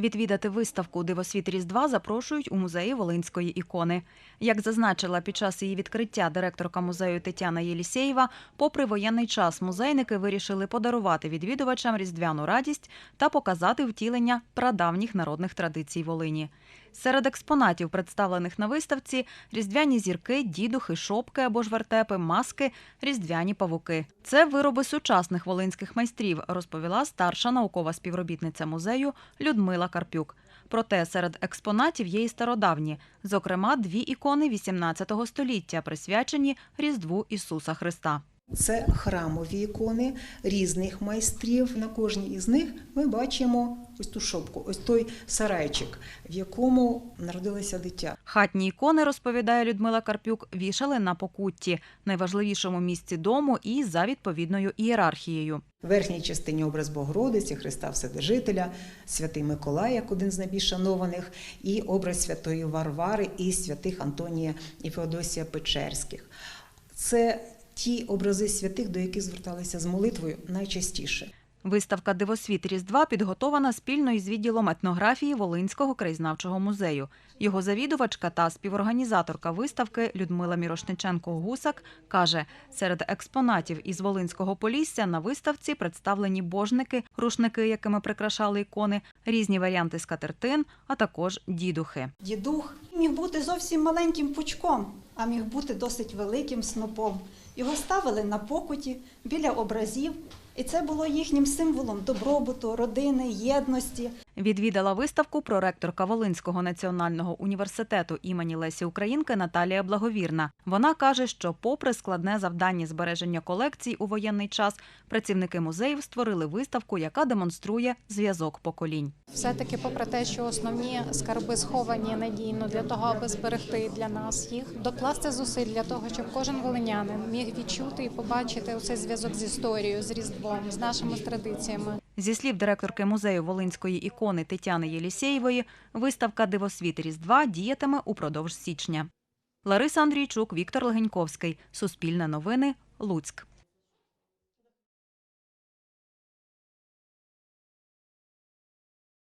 Відвідати виставку Дивосвіт Різдва запрошують у музеї Волинської ікони. Як зазначила під час її відкриття директорка музею Тетяна Єлісєєва, попри воєнний час музейники вирішили подарувати відвідувачам різдвяну радість та показати втілення прадавніх народних традицій Волині. Серед експонатів, представлених на виставці, різдвяні зірки, дідухи, шопки або ж вертепи, маски, різдвяні павуки. Це вироби сучасних волинських майстрів, розповіла старша наукова співробітниця музею Людмила Карпюк. Проте серед експонатів є і стародавні, зокрема, дві ікони XVIII століття, присвячені Різдву Ісуса Христа. Це храмові ікони різних майстрів. На кожній із них ми бачимо ось ту шопку, ось той сарайчик, в якому народилося дитя. Хатні ікони, розповідає Людмила Карпюк, вішали на покутті, найважливішому місці дому і за відповідною ієрархією. В верхній частині образ Богородиці, Христа Вседержителя, Святий Миколай, як один з найбільш шанованих, і образ Святої Варвари і святих Антонія і Феодосія Печерських. Це ті образи святих, до яких зверталися з молитвою найчастіше. Виставка Дивосвіт Різдва підготована спільно із відділом етнографії Волинського краєзнавчого музею. Його завідувачка та співорганізаторка виставки Людмила Мірошниченко-Гусак каже, серед експонатів із Волинського полісся на виставці представлені божники, рушники, якими прикрашали ікони, різні варіанти скатертин, а також дідухи. Дідух міг бути зовсім маленьким пучком, а міг бути досить великим снопом. Його ставили на покуті біля образів, і це було їхнім символом добробуту, родини, єдності. Відвідала виставку проректорка Волинського національного університету імені Лесі Українки Наталія Благовірна. Вона каже, що, попри складне завдання збереження колекцій у воєнний час, працівники музеїв створили виставку, яка демонструє зв'язок поколінь. Все-таки, попри те, що основні скарби сховані надійно для того, аби зберегти для нас їх, докласти зусиль для того, щоб кожен волинянин міг відчути і побачити цей зв'язок з історією, з різдвом, з нашими традиціями. Зі слів директорки музею Волинської ікони Тетяни Єлісєєвої, виставка Дивосвіт Різдва діятиме упродовж січня. Лариса Андрійчук, Віктор Легеньковський. Суспільне новини. Луцьк.